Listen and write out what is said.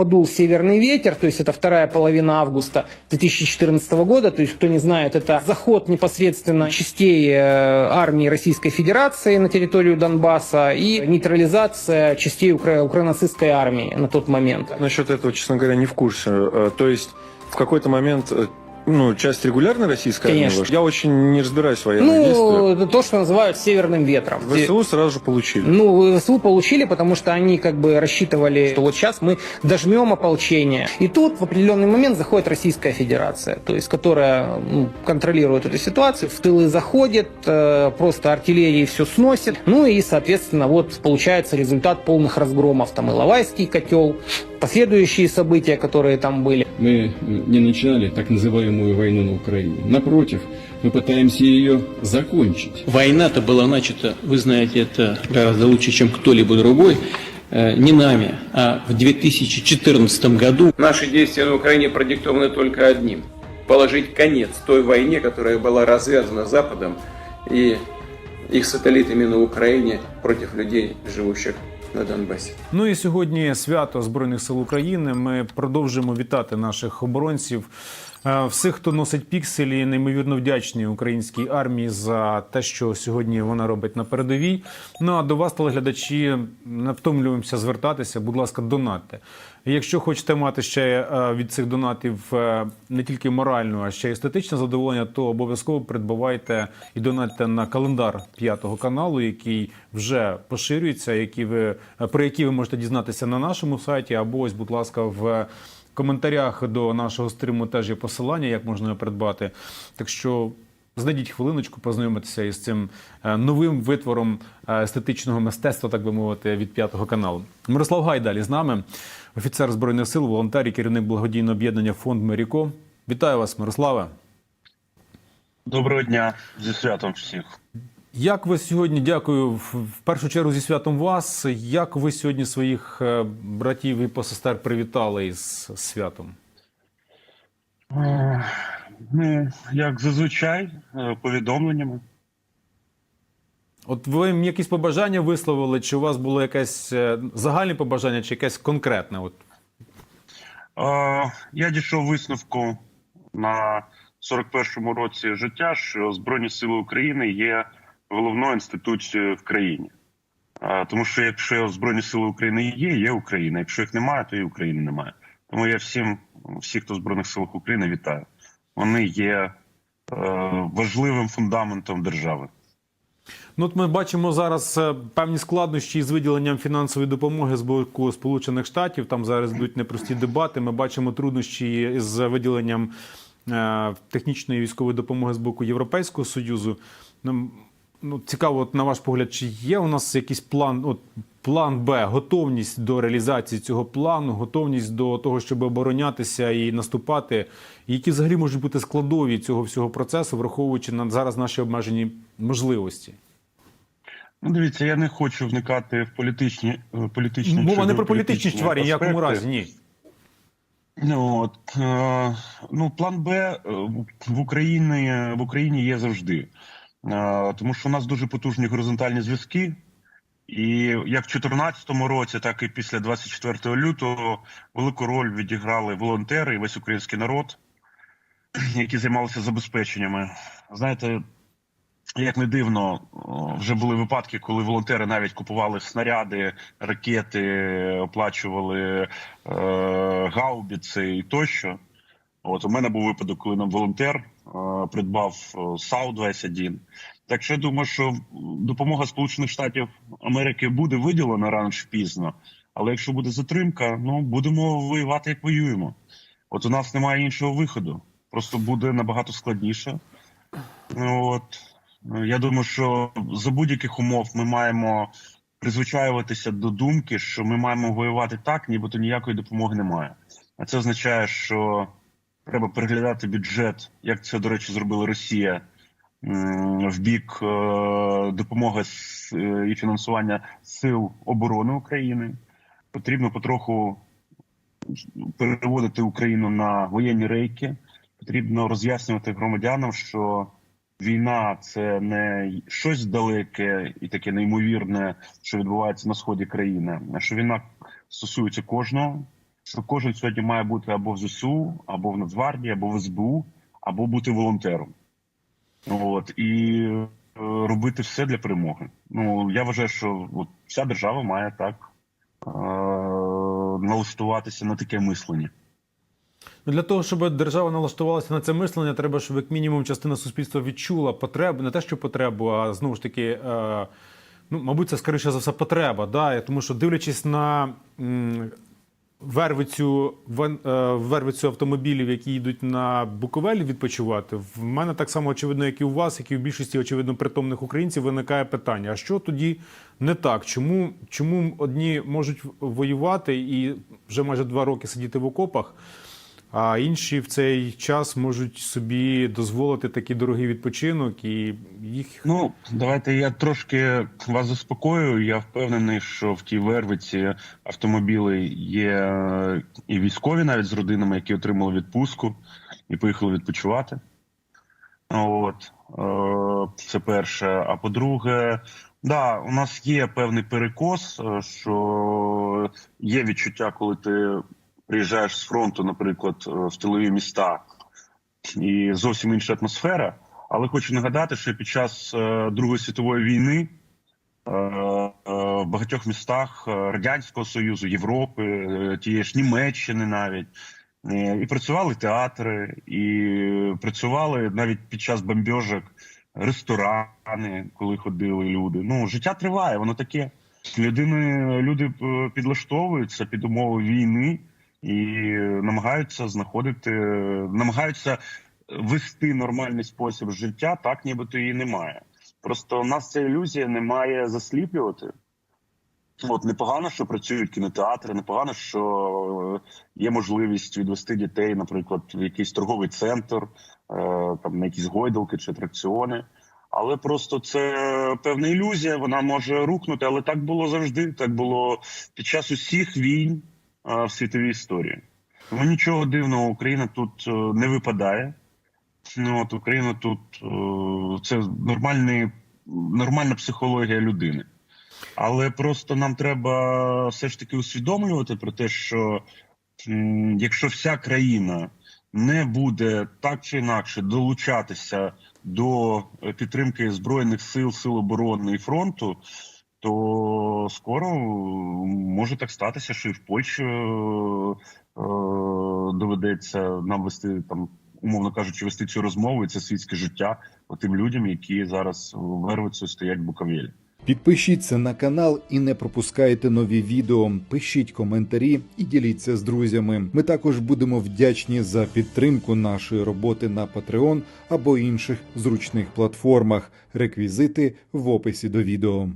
подул северный ветер, то есть это вторая половина августа 2014 года, то есть кто не знает, это заход непосредственно частей э, армии Российской Федерации на территорию Донбасса и нейтрализация частей укра- украинацистской армии на тот момент. Насчет этого, честно говоря, не в курсе. Э, То есть в какой-то момент, э, ну, часть регулярной российской армии Конечно. ваша? Я очень не разбираюсь в военных действиях. Ну, то, что называют северным ветром. ВСУ сразу же получили. Ну, ВСУ получили, потому что они как бы рассчитывали, что вот сейчас мы дожмем ополчение. И тут в определенный момент заходит Российская Федерация, то есть которая ну, контролирует эту ситуацию, в тылы заходит, э, просто артиллерии все сносит. Ну и, соответственно, вот получается результат полных разгромов. Там и Лавайский котел, последующие события, которые там были. Мы не начинали так называемую войну на Украине. Напротив, мы пытаемся ее закончить. Война-то была начата, вы знаете это гораздо лучше, чем кто-либо другой, э, не нами, а в 2014 году. Наши действия на Украине продиктованы только одним – положить конец той войне, которая была развязана Западом и их сателлитами на Украине против людей, живущих на Донбасі. Ну і сьогодні свято Збройних сил України. Ми продовжуємо вітати наших оборонців. Е, Всіх, хто носить пікселі, неймовірно вдячні українській армії за те, що сьогодні вона робить на передовій. Ну а до вас, телеглядачі, не втомлюємося звертатися. Будь ласка, донатьте. Якщо хочете мати ще е, від цих донатів е, не тільки моральну, а ще й естетичне задоволення, то обов'язково придбавайте і донатьте на календар п'ятого каналу, який вже поширюється, які ви про які ви можете дізнатися на нашому сайті, або ось, будь ласка, в коментарях до нашого стріму теж є посилання, як можна його придбати. Так що. Знайдіть хвилиночку, познайомитися із цим е, новим витвором е, естетичного мистецтва, так би мовити, від п'ятого каналу. Мирослав Гай далі з нами, офіцер збройних сил, волонтер і керівник благодійного об'єднання Фонд Меріко. Вітаю вас, Мирославе. Доброго дня зі святом всіх. Як ви сьогодні дякую в першу чергу зі святом вас. Як ви сьогодні своїх е, братів і посестер привітали із святом? Ну, як зазвичай, е, повідомленнями. От ви їм якісь побажання висловили, чи у вас було якесь загальне побажання, чи якесь конкретне? От Я дійшов висновку на 41-му році життя, що Збройні Сили України є головною інституцією в країні. Тому що якщо Збройні Сили України є, є Україна. Якщо їх немає, то і України немає. Тому я всім, всіх, хто в Збройних силах України, вітаю. Вони є е, важливим фундаментом держави. Ну, от ми бачимо зараз е, певні складнощі з виділенням фінансової допомоги з боку Сполучених Штатів. Там зараз йдуть непрості дебати. Ми бачимо труднощі з виділенням е, технічної військової допомоги з боку Європейського союзу. Ну цікаво, от на ваш погляд, чи є у нас якийсь план, от план Б, готовність до реалізації цього плану, готовність до того, щоб оборонятися і наступати. Які взагалі можуть бути складові цього всього процесу, враховуючи на зараз наші обмежені можливості? Ну, дивіться, я не хочу вникати в політичні е, політичні Мова не про політичні чварі, ніякому разі, ні. Ну, от, е, ну, план Б е, в Україні, в Україні є завжди. Е, тому що у нас дуже потужні горизонтальні зв'язки. І як в 2014 році, так і після 24 лютого велику роль відіграли волонтери і весь український народ, які займалися забезпеченнями. Знаєте, як не дивно, вже були випадки, коли волонтери навіть купували снаряди, ракети, оплачували е, гаубіці і тощо. От у мене був випадок, коли нам волонтер е, придбав е, САУ 21 Так що я думаю, що допомога Сполучених Штатів Америки буде виділена рано чи пізно. Але якщо буде затримка, ну будемо воювати як воюємо. От у нас немає іншого виходу. Просто буде набагато складніше. От я думаю, що за будь-яких умов ми маємо призвичаюватися до думки, що ми маємо воювати так, нібито ніякої допомоги немає. А це означає, що треба переглядати бюджет, як це, до речі, зробила Росія в бік е, допомоги е, і фінансування сил оборони України. Потрібно потроху переводити Україну на воєнні рейки. Потрібно роз'яснювати громадянам, що війна це не щось далеке і таке неймовірне, що відбувається на сході країни, а що війна стосується кожного. Що кожен сьогодні має бути або в ЗСУ, або в Нацгвардії, або в СБУ, або бути волонтером. От і е, робити все для перемоги. Ну я вважаю, що от, вся держава має так е, налаштуватися на таке мислення. Ну, для того, щоб держава налаштувалася на це мислення, треба, щоб як мінімум частина суспільства відчула потребу, не те, що потребу, а знову ж таки, е, ну, мабуть, це скоріше за все потреба. Да? Тому що дивлячись на вервицю, е, вервицю автомобілів, які йдуть на Буковель відпочивати, в мене так само очевидно, як і у вас, як і в більшості очевидно притомних українців, виникає питання: а що тоді не так? Чому, чому одні можуть воювати і вже майже два роки сидіти в окопах? А інші в цей час можуть собі дозволити такий дорогий відпочинок, і їх Ну, давайте я трошки вас заспокою. Я впевнений, що в тій вервиці автомобіли є і військові навіть з родинами, які отримали відпустку і поїхали відпочивати. От е, це перше. А по-друге, да, у нас є певний перекос, е, що є відчуття, коли ти приїжджаєш з фронту, наприклад, е, в тилові міста, і зовсім інша атмосфера. Але хочу нагадати, що під час е, Другої світової війни е, в багатьох містах Радянського Союзу, Європи, тієї ж Німеччини навіть. І працювали театри, і працювали навіть під час бомбьожок ресторани, коли ходили люди. Ну, життя триває, воно таке. Людини, люди підлаштовуються під умови війни і намагаються знаходити, намагаються вести нормальний спосіб життя, так нібито її немає. Просто у нас ця ілюзія не має засліплювати. От непогано, що працюють кінотеатри, непогано, що е, є можливість відвести дітей, наприклад, в якийсь торговий центр, е, там на якісь гойдалки чи атракціони. Але просто це певна ілюзія, вона може рухнути, але так було завжди. Так було під час усіх війн в світовій історії. Тому нічого дивного, Україна тут е, не випадає. Ну, от Україна тут е, це нормальний, нормальна психологія людини. Але просто нам треба все ж таки усвідомлювати про те, що якщо вся країна не буде так чи інакше долучатися до е, підтримки збройних сил, сил оборони і фронту, то скоро може так статися, що і в Польщі е, доведеться нам вести там, умовно кажучи, вести цю розмову і це світське життя тим людям, які зараз в стоять в. Підпишіться на канал і не пропускайте нові відео. Пишіть коментарі і діліться з друзями. Ми також будемо вдячні за підтримку нашої роботи на Patreon або інших зручних платформах. Реквізити в описі до відео.